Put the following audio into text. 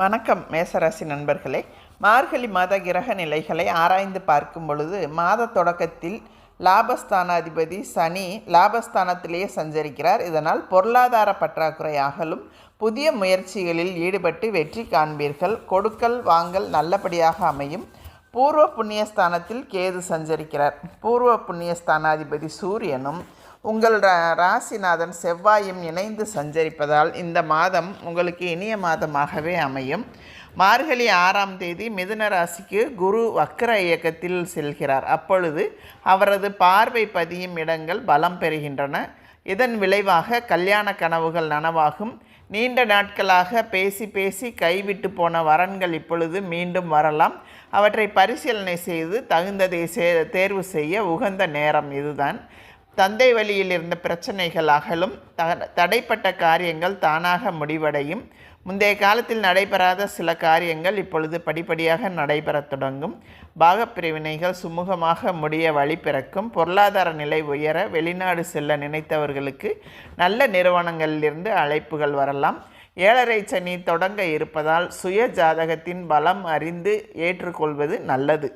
வணக்கம் மேசராசி நண்பர்களே. மார்கழி மாத கிரக நிலைகளை ஆராய்ந்து பார்க்கும் பொழுது மாத தொடக்கத்தில் லாபஸ்தானாதிபதி சனி லாபஸ்தானத்திலேயே சஞ்சரிக்கிறார். இதனால் பொருளாதார பற்றாக்குறை அகலும். புதிய முயற்சிகளில் ஈடுபட்டு வெற்றி காண்பீர்கள். கொடுக்கல் வாங்கல் நல்லபடியாக அமையும். பூர்வ புண்ணியஸ்தானத்தில் கேது சஞ்சரிக்கிறார். பூர்வ புண்ணியஸ்தானாதிபதி சூரியனும் உங்கள் ரா- ராசிநாதன் செவ்வாயும் இணைந்து சஞ்சரிப்பதால் இந்த மாதம் உங்களுக்கு இனிய மாதமாகவே அமையும். மார்கழி ஆறாம் தேதி மிதுன ராசிக்கு குரு வக்கர இயக்கத்தில் செல்கிறார். அப்பொழுது அவரது பார்வை பதியும் இடங்கள் பலம் பெறுகின்றன. இதன் விளைவாக கல்யாண கனவுகள் நனவாகும். நீண்ட நாட்களாக பேசி பேசி கைவிட்டு போன வரன்கள் இப்பொழுது மீண்டும் வரலாம். அவற்றை பரிசீலனை செய்து தகுந்ததை சே தேர்வு செய்ய உகந்த நேரம் இதுதான். தந்தை வழியில் இருந்த பிரச்சனைகள் அகலும் த தடைப்பட்ட காரியங்கள் தானாக முடிவடையும். முந்தைய காலத்தில் நடைபெறாத சில காரியங்கள் இப்பொழுது படிப்படியாக நடைபெறத் தொடங்கும். பாகப்பிரிவினைகள் சுமூகமாக முடிய வழி பிறக்கும். பொருளாதார நிலை உயர வெளிநாடு செல்ல நினைத்தவர்களுக்கு நல்ல நிறுவனங்களிலிருந்து அழைப்புகள் வரலாம். ஏழரை சனி தொடங்க இருப்பதால் சுய ஜாதகத்தின் பலம் அறிந்து ஏற்றுக்கொள்வது நல்லது.